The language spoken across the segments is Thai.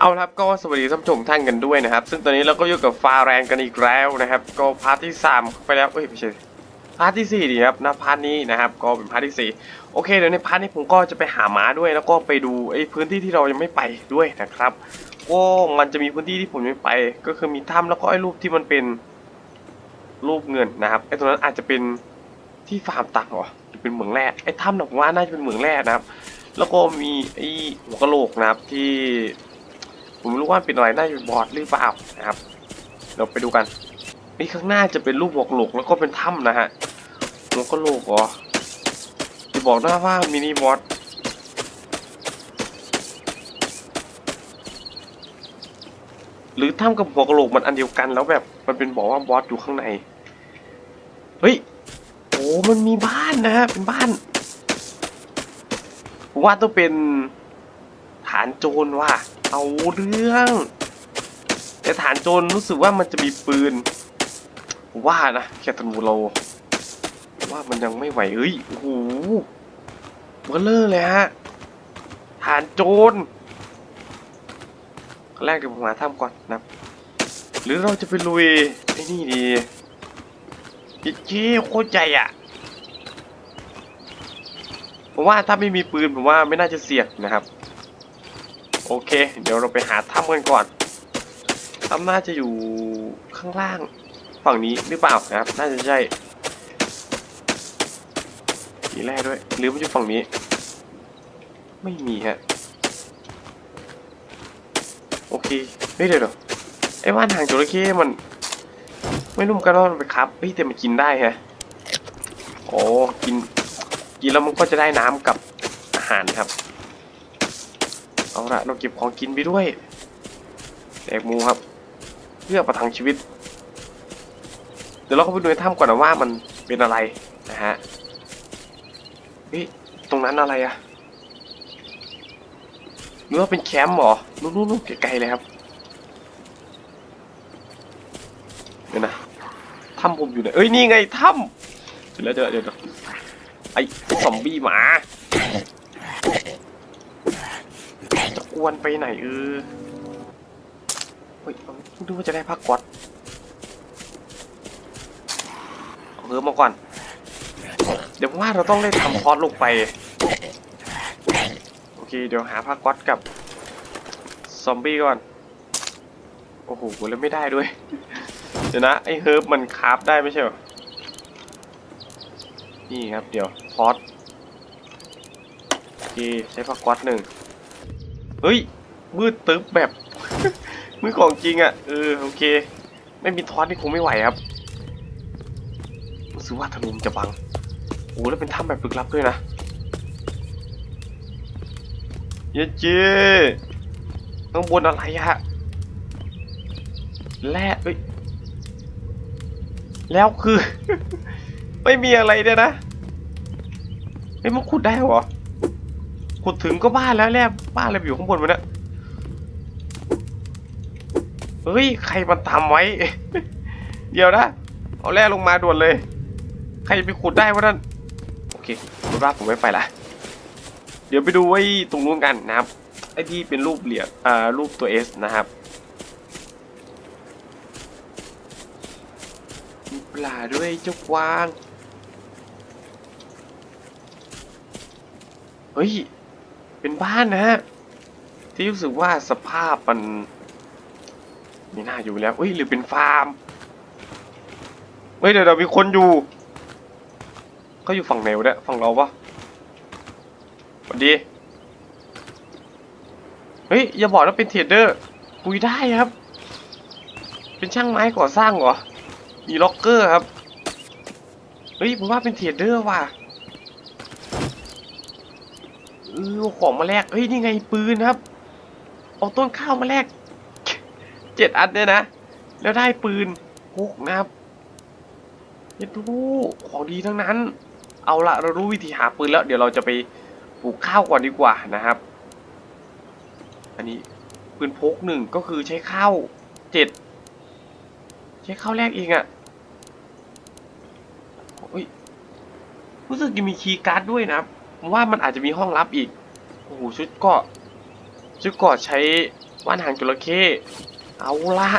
เอาครับก็สวัสดีท่านผู้ชมท่านกันด้วยนะครับ ซึ่งตอนนี้เราก็อยู่กับฟาแรงกันอีกแล้วนะครับ ก็พาร์ทที่ 3 ไปแล้วเอ้ยไม่ใช่พาร์ทที่4ดีครับนะพาร์ทนี้นะครับ ก็เป็นพาร์ทที่ 4 โอเคเดี๋ยวในพาร์ทนี้ผมก็จะไปหาม้าด้วย แล้วก็ไปดูไอ้พื้นที่ที่เรายังไม่ไปด้วยนะครับก็มันจะมีพื้นที่ที่ผมยังไม่ไป ก็คือมีถ้ำแล้วก็ไอ้รูปที่มันเป็นรูปเงินนะครับไอ้ตรงนั้นอาจจะเป็นที่ฟาร์มตังค์เหรอหรือเป็นเหมืองแร่ไอ้ถ้ำหนผมว่าน่าจะเป็นเหมืองแร่นะครับ แล้วก็มีไอ้หัวกะโหลกนะครับที่ ผมไม่รู้ว่าเป็นอะไรน่าจะเป็นบอดหรือเปล่านะครับเราไปดูกันนี่ข้างหน้าจะเป็นรูปหัวกหลกแล้วก็เป็นถ้ำนะฮะหัวกะโลกเหรอจะบอกหน้าว่ามินิบอสหรือถ้ำกับหัวกะโหลกมันอันเดียวกันแล้วแบบมันเป็นบอกว่าบอสอยู่ข้างใน เฮ้ยโอ้มันมีบ้านนะฮะเป็นบ้านผมว่าต้องเป็นานโจรว่ะเอาเรื่องแต่ฐานโจรรู้สึกว่ามันจะมีปืนว่านะแค่ธนูเรว่ามันยังไม่ไหวเอ้ยโอ้โหเบลเลอร์เลยฮะฐานโจรขั้นแรกเดี๋ยวผมหาถ้ำก่อนนะหรือเราจะไปลุยไอ้นี่ดีจิ๊จี้โคตรใจอะผมว่าถ้าไม่มีปืนผมว่าไม่น่าจะเสี่ยงนะครับ โอเค เดี๋ยวเราไปหาถ้ำกันก่อนถ้ำน่าจะอยู่ข้างล่างฝั่งนี้หรือเปล่านะครับ น่าจะใช่มีแร่ด้วยหรือมันอยู่ฝั่งนี้ ไม่มีฮะโอเคเฮ้ยเดี๋ยวดูไอ้ว่านหางจระเข้มัน ไม่นุ่มกันว่ามันไปครับเฮ้ยแต่มันกินได้ฮะโอ้กิน กินแล้วมันก็จะได้น้ำกับอาหารครับ ละเราเก็บของกินไปด้วยแตกมูครับเพื่อประทังชีวิต เดี๋ยวเราเข้าไปดูในถ้ำก่อนนะว่ามันเป็นอะไรนะฮะเฮ้ยตรงนั้นอะไรอะหรือว่าเป็นแคมป์หรอนู่นนู่นไกลๆเลยครับเดี๋ยวนะถ้ำผมอยู่ไหนเอ้ยนี่ไงถ้ำเดี๋ยวเดี๋ยวเดี๋ยวเดี๋ยวไอ้ซอมบี้หมา จะกวนไปไหนเออเฮ้ยดูว่าจะได้พักกอดเอาเพิ่มมาก่อน เดี๋ยวว่าเราต้องได้ทำคอร์สลงไป โอเค เดี๋ยวหาพักกอดกับ ซอมบี้ก่อน โอ้โหแล้วไม่ได้ด้วย เดี๋ยวนะ ไอ้เฮิร์บมันคราฟได้ไม่ใช่เหรอ นี่ครับ เดี๋ยวคอร์สโอเค ใช้พักกอดหนึ่ง เฮ้ย มืดตึ๊บแบบ มือของจริงอะ่ะ เออ โอเค ไม่มีทอสนี่คงไม่ไหวครับรู้สึกว่าธนูจะบัง โอ้แล้วเป็นถ้ำแบบลึกลับด้วยนะ เยเจ้ข้างบนอะไรอะแร่เอ้ย แล้วคือ ไม่มีอะไรเลยนะ เฮ้ยมันขุดได้เหรอ ขุดถึงก็บ้านแล้วแร่บ้านอะไรอยู่ข้างบนวะเนี่ยเฮ้ย ใครมันทำไว้ เดี๋ยวนะ เอาแร่ลงมาด่วนเลย ใครจะไปขุดได้วะนั่น โอเคคุณว่าผมไม่ไปละ เดี๋ยวไปดูไอ้ตรงนู้นกันนะครับ ไอ้ที่เป็นรูปเหรียญอ่า รูปตัว S นะครับ มีปลาด้วยเจ้ากวาง เฮ้ย เป็นบ้านนะฮะที่รู้สึกว่าสภาพมันไม่น่าอยู่แล้วเฮ้ยหรือเป็นฟาร์มเฮ้ยเดี๋ยวเดี๋ยวมีคนอยู่เขาอยู่ฝั่งไหนวะเนี่ยฝั่งเราปะสวัสดีเฮ้ยอย่าบอกว่าเป็นเทรดเดอร์คุยได้ครับ เป็นช่างไม้ก่อสร้างเหรอมีล็อกเกอร์ครับเฮ้ยผมว่าเป็นเทรดเดอร์ว่ะ เออเอาของมาแลกเฮ้ยนี่ไงปืนครับ เอาต้นข้าวมาแลกเจ็ดอันเนี่ยนะ แล้วได้ปืนพกนะครับเย็ดดูของดีทั้งนั้น เอาละเรารู้วิธีหาปืนแล้ว เดี๋ยวเราจะไปปลูกข้าวก่อนดีกว่านะครับ อันนี้ปืนพกหนึ่งก็คือใช้ข้าวเจ็ดใช้ข้าวแรกเองอะ่ะรู้สึกจะมีคีย์การ์ดด้วยนะครับ ผมว่ามันอาจจะมีห้องลับอีก โอ้โหชุดเก็ชุดเก็ใช้ว่านหางจระเข้เอาละ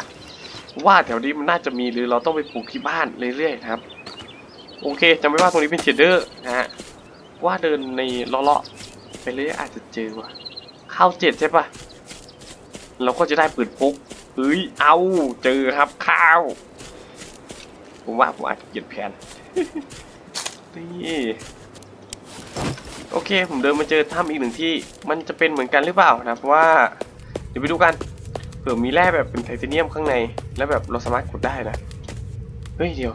ว่าแถวนี้มันน่าจะมีหรือเราต้องไปปลูกที่บ้านเรื่อยๆครับ โอเคจำไว้ว่าตรงนี้เป็นเชดเดอร์นะฮะว่าเดินในเลาะๆไปเรื่อยอาจจะเจอว่ะข้าวเจ็ดใช่ปะเราก็จะได้ปืนพกเฮ้ยเอาเจอครับข้าวผมว่าผมอาจจะเกลียดแผนนี่ โอเค ผมเดินมาเจอถ้ำอีกหนึ่งที่ มันจะเป็นเหมือนกันหรือเปล่านะเพราะว่า เดี๋ยวไปดูกัน เผื่อมีแร่แบบเป็นไทเทเนียมข้างใน แล้วแบบเราสามารถขุดได้นะ เฮ้ยเดี๋ยว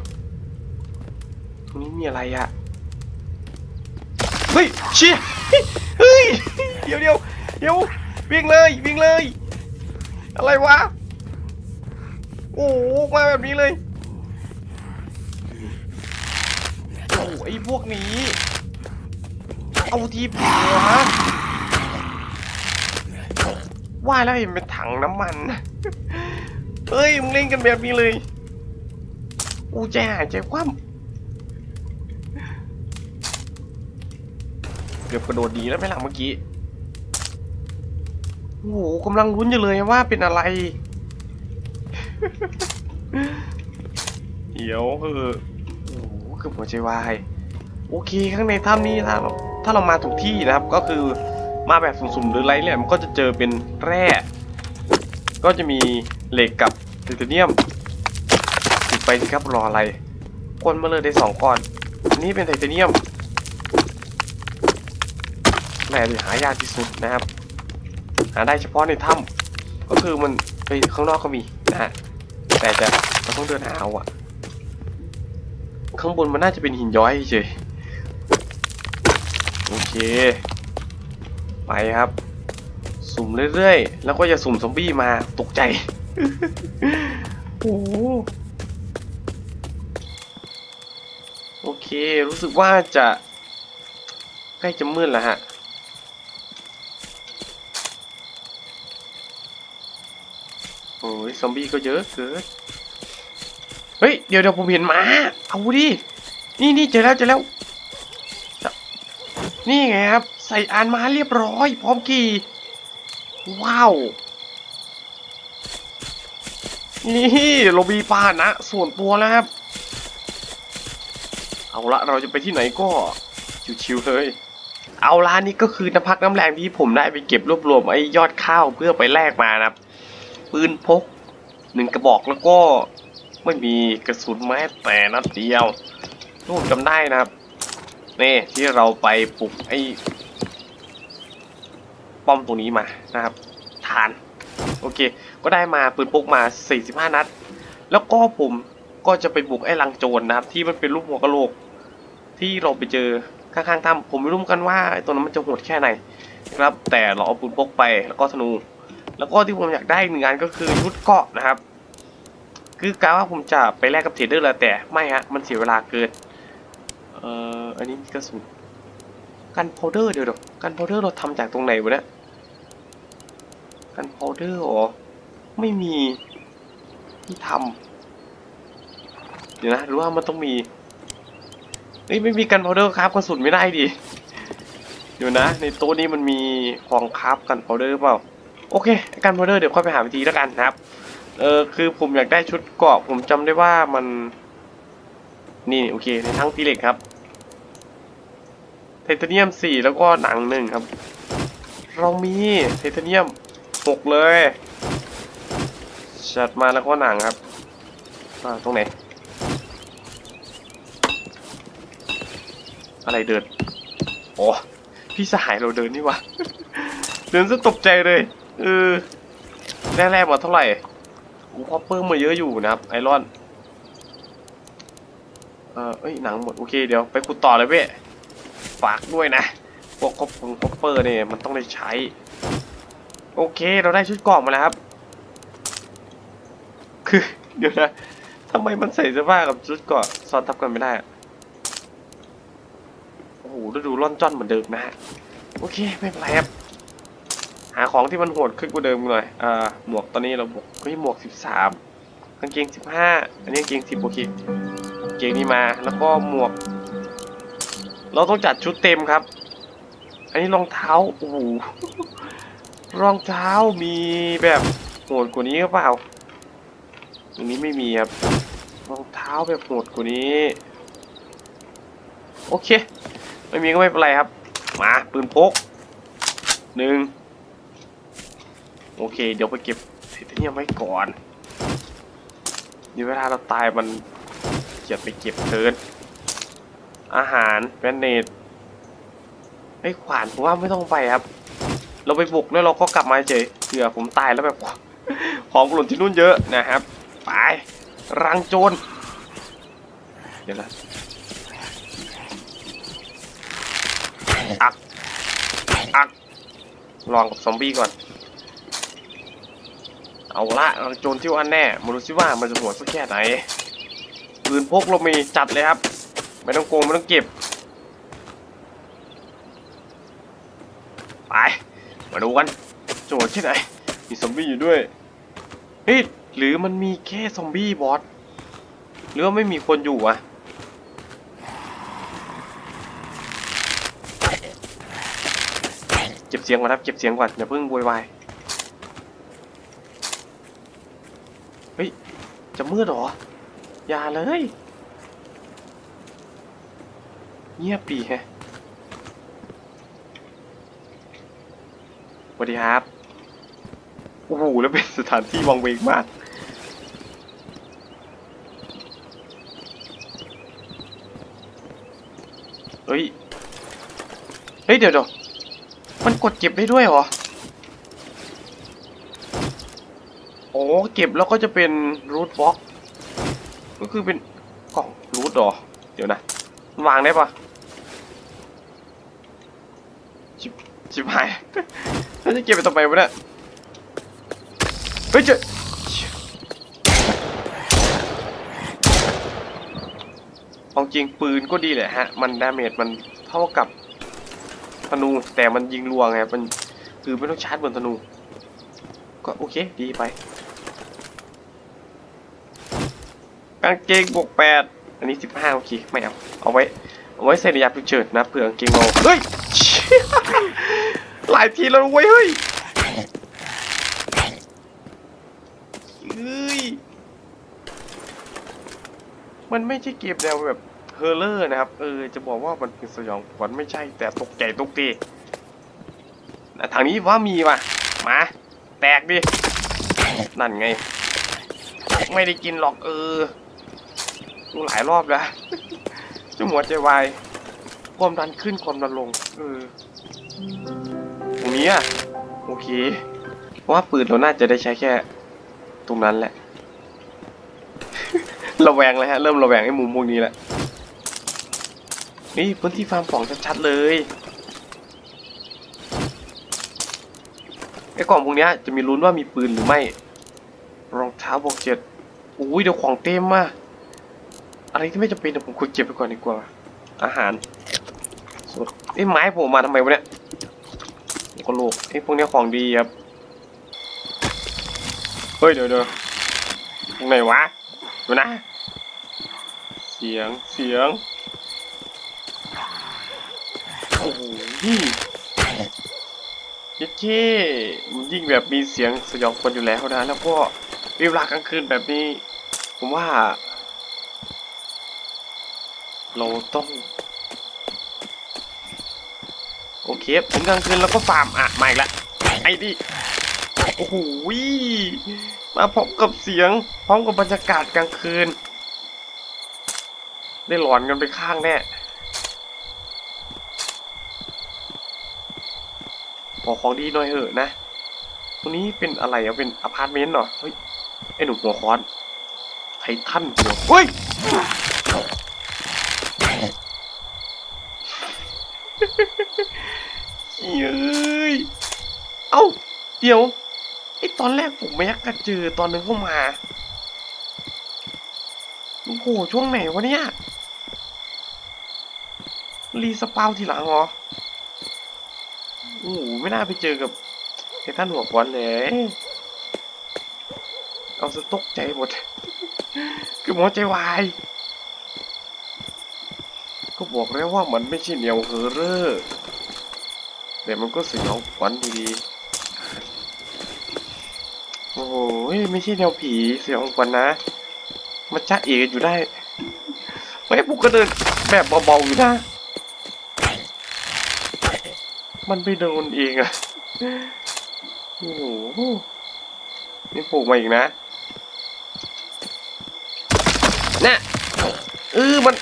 ตรงนี้มีอะไรอะเฮ้ยเชี่ยเฮ้ย เดี๋ยวเดี๋ยวเดี๋ยววิ่งเลยวิ่งเลย อะไรวะ โอ้มาแบบนี้เลย โอ้ไอ้พวกนี้ เอาทีผัวว่าแล้วเห็นเป็นถังน้ำมัน เฮ้ย มึงเล่นกันแบบนี้เลย อูใจหายใจคว่ำเกือบกระโดดดีแล้วไหล่ะเมื่อกี้ โอ้โหกำลังรุ้นอยู่เลยว่าเป็นอะไรเดี๋ยวเออโอ้โหเกือบหัวใจวาย โอเค ข้างในถ้ำนี้ถ้าเรา ถ้าเรามาถูกที่นะครับ ก็คือมาแบบสุ่มๆหรือไรเนี่ยมันก็จะเจอเป็นแร่ ก็จะมีเหล็กกับไทเทเนียมติดไปสิครับรออะไรคนมาเลยได้สองก้อน อันนี้เป็นไทเทเนียมแร่ที่หายากที่สุดนะครับ หาได้เฉพาะในถ้ำก็คือมันไปข้างนอกก็มีนะฮะแต่จะเราต้องเดินหาเอาอะข้างบนมันน่าจะเป็นหินย้อยเฉย อเค ไปครับ สุ่มเรื่อยๆ แล้วก็จะสุ่มซอมบี้มาตกใจ โอ้โหโอเค รู้สึกว่าจะใกล้จะมืดแล้วฮะโอ้ยซอมบี้ก็เยอะเกินเฮ้ย เดี๋ยวเดี๋ยวผมเห็นหมา เอาดิ นี่นี่เจอแล้วเจอแล้ว นี่ไงครับ ใส่อานมาเรียบร้อย พร้อมกี่ ว้าว นี่เรามีปานะ ส่วนตัวแล้วครับ เอาละเราจะไปที่ไหนก็ชิวๆเลยเอาละนี่ก็คือน้ำพักน้ำแรงที่ผมได้ไปเก็บรวบรวมไอ้ยอดข้าวเพื่อไปแลกมานะครับปืนพกหนึ่งกระบอกแล้วก็ไม่มีกระสุนแม้แต่นัดเดียวรูปจำได้นะครับ นี่ที่เราไปปลุกไอ้ป้อมตรงนี้มานะครับฐาน โอเค ก็ได้มาปืนพกมา 45 นัด แล้วก็ผมก็จะไปบุกไอ้ลังโจรนะครับ ที่มันเป็นรูปหัวกะโหลก ที่เราไปเจอข้างๆถ้ำผมไม่รู้เหมือนกันว่าไอ้ตัวนั้นมันจะโหดแค่ไหนนะครับ แต่เราเอาปืนพกไปแล้วก็ธนู แล้วก็ที่ผมอยากได้หนึ่งงานก็คือชุดเกาะนะครับ คือกะว่าผมจะไปแลกกับเทรดเดอร์แล้วแต่ไม่ฮะมันเสียเวลาเกิน เอ่ออันนี้มีกระสุนกันพาวเดอร์เดี๋ยวเดี๋ยวกันพาวเดอร์เราทำจากตรงไหนวะเนี่ยกันพาวเดอร์เหรอ ไม่มีที่ทำเดี๋ยวนะหรือว่ามันต้องมีเอ้ยไม่มีกันพาวเดอร์ครับกระสุนไม่ได้ดิเดี๋ยวนะ ในโต๊ะนี้มันมีของคราฟกันพาวเดอร์เปล่าโอเคกันพาวเดอร์เดี๋ยวค่อยไปหาวิธีแล้วกันนะครับเออคือผมอยากได้ชุดเกราะผมจำได้ว่ามันนี่โอเคในทั้งตีเหล็กครับ ไทเทเนียมสี่แล้วก็หนังหนึ่งครับ เรามีไทเทเนียมหกเลยจัดมาแล้วก็หนังครับอ่าตรงไหน อะไรเดินโอ้พี่สหายเราเดินนี่วะ เดินซะตกใจเลยเออแรกๆมาเท่าไหร่กูพอเพิ่มมาเยอะอยู่นะครับ ไอรอน เออเอ้ยหนังหมด โอเคเดี๋ยวไปขุดต่อเลยเว้ย ฝากด้วยนะ พวกคอปคอปเปอร์เนี่ยมันต้องได้ใช้ โอเคเราได้ชุดเกราะมาแล้วครับ คือเดี๋ยวนะทำไมมันใส่เสื้อผ้ากับชุดเกราะซ้อนทับกันไม่ได้โอ้โหดูดูร่อนจ้อนเหมือนเดิมนะฮะ โอเคไม่เป็นไรครับหาของที่มันโหดขึ้นกว่าเดิมหน่อย อ่า หมวกตอนนี้เราบวกเฮ้ยหมวกสิบสามกางเกงสิบห้าอันนี้กางเกงสิบโอเคเกงนี้มา แล้วก็หมวก เราต้องจัดชุดเต็มครับ อันนี้รองเท้าโอ้โหรองเท้ามีแบบโหดกว่านี้หรือเปล่าตรงนี้ไม่มีครับรองเท้าแบบโหดกว่านี้ โอเค ไม่มีก็ไม่เป็นไรครับ มาปืนพกหนึ่งโอเค เดี๋ยวไปเก็บเทเนียมไว้ก่อนเดี๋ยวเวลาเราตายมันเกียดไปเก็บเทิน อาหารแบนเนตไอ้ขวานผมว่าไม่ต้องไปครับ เราไปบุกแล้วเราก็กลับมาเฉยเผื่อผมตายแล้วแบบของหล่นที่นู่นเยอะนะครับ ไปรังโจรเดี๋ยวนะอักอักลองกับซอมบี้ก่อน เอาละรังโจรที่ว่าแน่มาดูซิว่ามันจะหัวสักแค่ไหนปืนพกเรามีจัดเลยครับ ไม่ต้องโกงไม่ต้องเก็บ ไป มาดูกันโจทย์ที่ไหน มีซอมบี้อยู่ด้วยเฮ้ยหรือมันมีแค่ซอมบี้บอสหรือว่าไม่มีคนอยู่อะเก็บเสียงก่อนครับเก็บเสียงก่อนอย่าเพิ่งโวยวายเฮ้ยจะมืดหรอ อย่าเลย เงียบปีแฮะสวัสดีครับ โอ้โห แล้วเป็นสถานที่วังเวงมาก เฮ้ย เฮ้ย เดี๋ยวเดี๋ยวมันกดเก็บได้ด้วยเหรอ โอ้เก็บแล้วก็จะเป็นรูทบล็อก ก็คือเป็นกล่องรูทหรอ เดี๋ยวนะ วางได้ปะ ชิบหายแล้วจะเก็บไปต่อไปวะเนี่ย เฮ้ยเจอของจริงปืนก็ดีแหละฮะ มันดาเมจมันเท่ากับธนู แต่มันยิงรัวไง มันคือไม่ต้องชาร์จบนธนู ก็โอเคดีไปกางเกงบวกแปดอันนี้สิบห้าโอเค ไม่เอา เอาไว้ เอาไว้ใส่ในยามฉุกเฉินนะเผื่อกางเกงเราเฮ้ย หลายทีแล้วเว้ยเฮ้ยเอ้ย มันไม่ใช่เกมแนวแบบเฮอร์เลอร์นะครับ เออ จะบอกว่ามันเป็นสยองขวัญไม่ใช่แต่ตกใจตกตีแต่ทางนี้ว่ามีว่ะ มา แตกดิ นั่นไง ไม่ได้กินหรอกเออดูหลายรอบแล้วจนหัวใจวาย ความดันขึ้นความดันลง เออตรงนี้อะโอเคเพราะว่าปืนเราน่าจะได้ใช้แค่ ตรงนั้นแหละ ระแวงเลยฮะ เริ่มระแวงไอ้มุมพวกนี้แหละนี่พื้นที่ฟาร์มของชัดๆเลยไอ้กล่องพวกเนี้ยจะมีลุ้นว่ามีปืนหรือไม่ รองเท้าบอกเจ็ดอุ้ยเดี๋ยวของเต็มมากอะไรที่ไม่จำเป็นเดี๋ยวผมควรเก็บไปก่อนดีกว่า อาหารสด ไอ้ไม้ผมมาทำไมวะเนี่ยก็โลกไอ้พวกนี้ของดีครับ เฮ้ยเดี๋ยวเดี๋ยวไหนวะดูนะ เสียงเสียง โอ้โหนี่ยัดเช่ยิ่งแบบมีเสียงสยองคนอยู่แล้วนะ แล้วก็เวลากลางคืนแบบนี้ ผมว่า เราต้อง โอเคถึงกลางคืนเราก็ฟาร์มอะมาอีกล้วไอ้ดิโอ้โหมาพร้อมกับเสียงพร้อมกับบรรยากาศกลางคืน ได้หลอนกันไปข้างแน่ขอของดีหน่อยเหอะนะตรงนี้เป็นอะไรอะเป็นอพาร์ตเมนต์เหรอเฮ้ยไอหนุ่มหัวค้อนไททันหัวเฮ้ย เย้ย เอ้า เดี๋ยวไอตอนแรกผมไม่อยากจะเจอตอนนึงเข้ามาโอ้โหช่วงไหนวะเนี่ย รีสปาวทีหลังเหรอโอ้โหไม่น่าไปเจอกับไอ้ท่านหัวควันเลย เอาสะตกใจหมด คือหมอใจวาย ก็บอกแล้วว่ามันไม่ใช่แนวเฮอร์เรอร์แต่มันก็สยองขวัญดีๆ ยไม่ใช่แนวผีเสียงกว่านะมาจ้าเอกอยู่ได้เฮ้ยปุ๊กก็เดินแบบเบาๆอยู่นะ มันไปโดนเองอะโอ้โหนี่ปลูกมาอีกนะน่ะเออมัน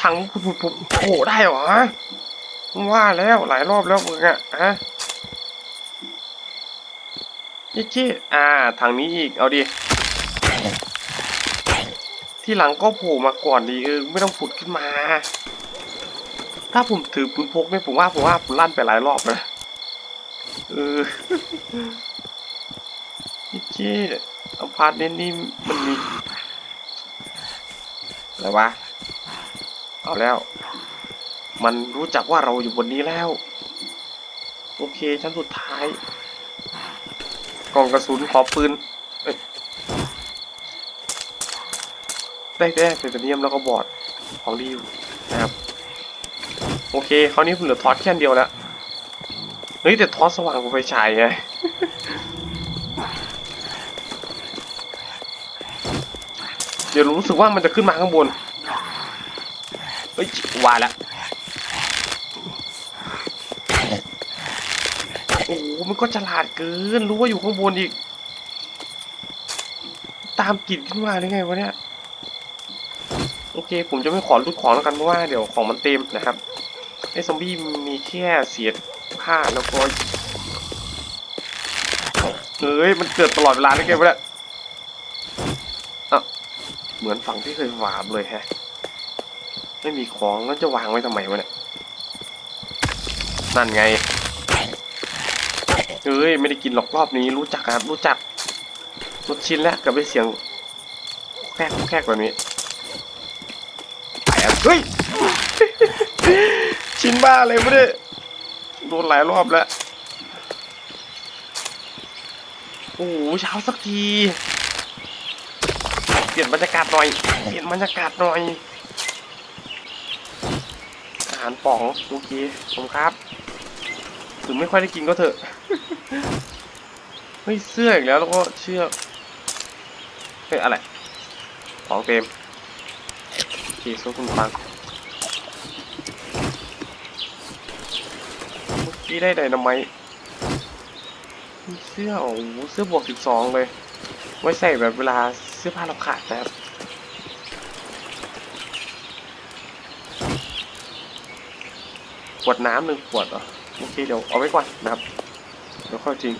ถังผุดผุดโอ้โหได้เหรอว่าแล้วหลายรอบแล้วมึงอะฮะ ยี่จี้อ่าถังนี้อีก เอาดิ ที่หลังก็โผล่มาก่อนดีเออไม่ต้องผุดขึ้นมา ถ้าผมถือปืนพกเนี่ยผมว่าผมว่าผมลั่นไปหลายรอบนะเออยี่จี้อพาร์ตเมนต์นี่มันมีอะไรวะ เอาแล้ว มันรู้จักว่าเราอยู่บนนี้แล้ว โอเคชั้นสุดท้าย กล่องกระสุนขอปืนเอ้ยได้ได้เซตเนียมแล้วก็บอดของดีอยู่นะครับโอเคคราวนี้ผมเหลือทอสแค่นเดียวแล้วเฮ้ยแต่ทอสสว่างกว่าไฟฉายไงเดี๋ยวรู้สึกว่ามันจะขึ้นมาข้างบนเฮ้ยว่าแล้วโอ้โห มันก็ฉลาดเกิน รู้ว่าอยู่ข้างบนอีก ตามกลิ่นขึ้นมาได้ไงวะเนี่ย โอเค ผมจะไม่ขอรูดของแล้วกันเพราะว่าเดี๋ยวของมันเต็มนะครับ ไอ้ซอมบี้มีแค่เศษผ้าแล้วก็เฮ้ย มันเกิดตลอดเวลาได้ไงวะเนี่ยอะเหมือนฝั่งที่เคยวาบเลยแฮะ ไม่มีของแล้วจะวางไว้ทำไมวะเนี่ย นั่นไง เฮ้ยไม่ได้กินหรอกรอบนี้รู้จักครับรู้จักรสชิ้นแล้วกับไอเสียงแคกแคกแบบนี้ไปอะเฮ้ยชิ้นบ้าอะไรไม่ได้โดนหลายรอบแล้วโอ้โหเช้าสักทีเปลี่ยนบรรยากาศหน่อยเปลี่ยนบรรยากาศหน่อยอาหารป๋องโอเคผมครับถึงไม่ค่อยได้กินก็เถอะ เฮ้ยเสื้ออีกแล้วแล้วก็เชือกเฮ้ยอะไรของเต็มโอเคสู้คุณฟังเมื่อกี้ได้ไดนาไมเสื้อโอ้โหเสื้อบวกสิบสองเลย ไว้ใส่แบบเวลาเสื้อผ้าเราขาดนะครับขวดน้ำหนึ่งขวดเหรอโอเคเดี๋ยวเอาไว้ก่อนนะครับ ดี๋ยวค่อยทิ้ง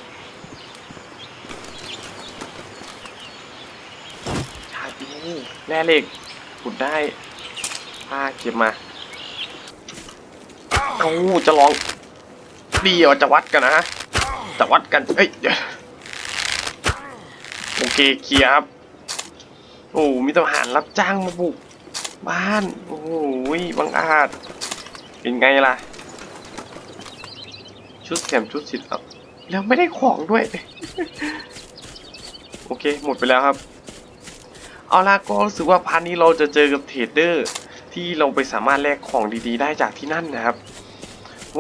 ชาดูแร่เหล็กขุดได้ผ้าเก็บมาเอาจะลองเดียวจะวัดกันนะจะวัดกันเอ้ยโอเคเคลียร์ครับโอ้มีทหารรับจ้างมาบุกบ้าน โอ้โหบังอาจ เป็นไงล่ะ ชุดแถมชุดสิทธิ์อัพ แล้วไม่ได้ของด้วย โอเค หมดไปแล้วครับ เอาล่ะก็รู้สึกว่าพาร์ทนี้เราจะเจอกับเทรดเดอร์ที่เราไปสามารถแลกของดีๆ ได้จากที่นั่นนะครับ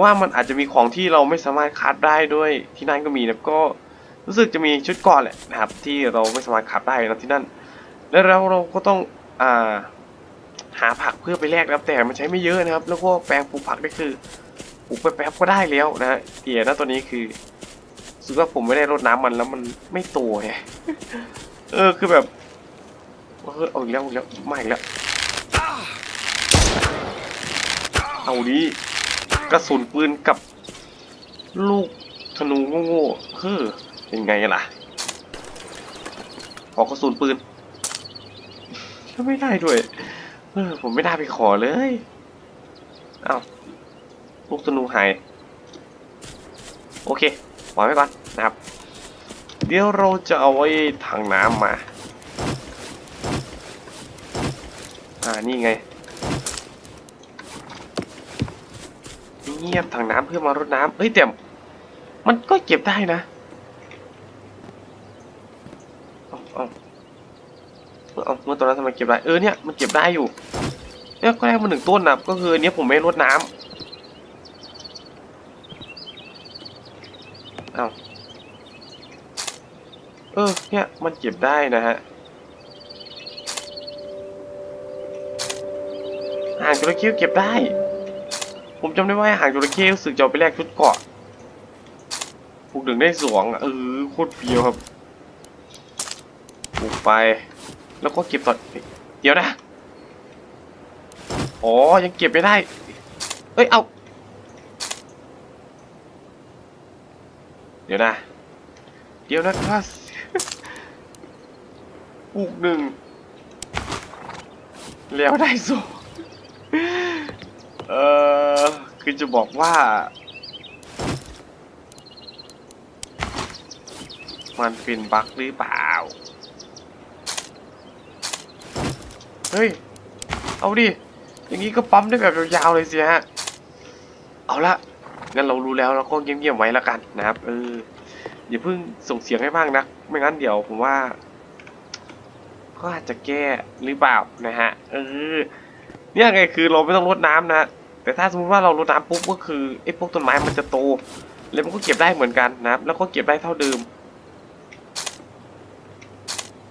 ว่ามันอาจจะมีของที่เราไม่สามารถคัดได้ด้วยที่นั่นก็มีนะก็รู้สึกจะมีชุดก่อนแหละนะครับ ที่เราไม่สามารถคัดได้นะที่นั่น แล้วเราเราก็ต้องอ่าหาผักเพื่อไปแลกนะครับแต่มันใช้ไม่เยอะนะครับ แล้วก็แปลงปลูกผักได้คือปลูกไปแป๊บก็ได้แล้วนะเดี๋ยนะตัวนี้คือ สึกว่าผมไม่ได้รดน้ำมันแล้วมันไม่โตไงเออคือแบบเออเอาอีกแล้วอีกแล้วมาอีกแล้วเอาดีกระสุนปืนกับลูกธนูโง่ๆเฮ้อเป็นไงล่ะขอกระสุนปืนก็ไม่ได้ด้วยเออผมไม่ได้ไปขอเลยเอ้าลูกธนูหาย โอเค ปล่อยไว้ก่อนนะครับ เดี๋ยวเราจะเอาไว้ถังน้ำมา อ่านี่ไงเงียบถังน้ำเพื่อมารดน้ำเฮ้ยแต่มันก็เก็บได้นะเอาเอาเอาเมื่อตอนนั้นทำไมเก็บได้เออเนี่ยมันเก็บได้อยู่เนี่ยก็ได้มาหนึ่งต้นนะก็คือเนี้ยผมไม่รดน้ำเอา เออเนี่ยมันเก็บได้นะฮะหางจระเข้เก็บได้ ผมจำได้ว่าหางจระเข้รู้สึกจะเอาไปแลกชุดเกาะปลูกหนึ่งได้สองเออโคตรเฟี้ยวครับปลูกไป แล้วก็เก็บต่อเดี๋ยวนะอ๋อยังเก็บไม่ได้ เอ้ยเอาเดี๋ยวนะ เดี๋ยวนะครับ ปลูกหนึ่งแล้วได้สองเออคือจะบอกว่า มันเป็นบั๊กหรือเปล่า เฮ้ย เอาดิ อย่างนี้ก็ปั๊มได้แบบยาวๆเลยสิฮะ เอาละ งั้นเรารู้แล้วเราก็เงียบๆไว้แล้วกันนะครับ เออ อย่าเพิ่งส่งเสียงให้มากนะ ไม่งั้นเดี๋ยวผมว่า ก็อาจจะแก้หรือเปล่านะฮะเออเนี่ยไงคือเราไม่ต้องรดน้ำนะ แต่ถ้าสมมติว่าเรารดน้ำปุ๊บก็คือไอ้พวกต้นไม้มันจะโต แล้วมันก็เก็บได้เหมือนกันนะแล้วก็เก็บได้เท่าเดิม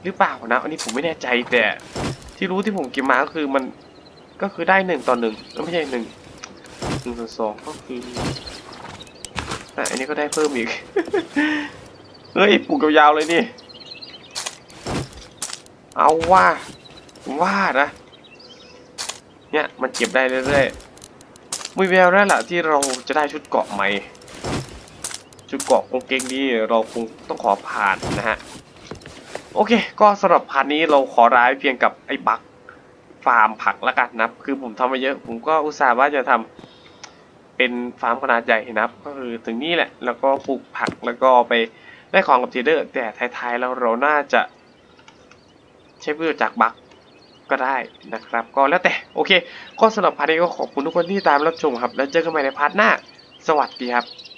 หรือเปล่านะ อันนี้ผมไม่แน่ใจแต่ที่รู้ที่ผมเก็บมาก็คือมันก็คือได้หนึ่งต่อหนึ่งแล้วไม่ใช่หนึ่งหนึ่งต่อสองก็คืออ่อันนี้ก็ได้เพิ่มอีก เฮ้ยปลูกยาวๆเลยนี่ เอาว่าว่านะ เนี่ยมันเก็บได้เรื่อยๆมีแววแล้วล่ะที่เราจะได้ชุดเกาะใหม่ ชุดเกาะกงเกงนี้เราคงต้องขอผ่านนะฮะ โอเค ก็สำหรับพาร์ทนี้เราขอร้ายเพียงกับไอ้บักฟาร์มผักแล้วกันนะครับคือผมทำมาเยอะ ผมก็อุตส่าห์ว่าจะทำเป็นฟาร์มขนาดใหญ่นะครับก็คือถึงนี่แหละ แล้วก็ปลูกผักแล้วก็ไปได้ของกับเทรดเดอร์ แต่ท้ายๆแล้วเราน่าจะ ใช้ประโยชน์จากบักก็ได้นะครับ ก็แล้วแต่โอเค ก็สำหรับพาร์ทนี้ก็ขอบคุณทุกคนที่ตามรับชมครับ แล้วเจอกันใหม่ในพาร์ทหน้า สวัสดีครับ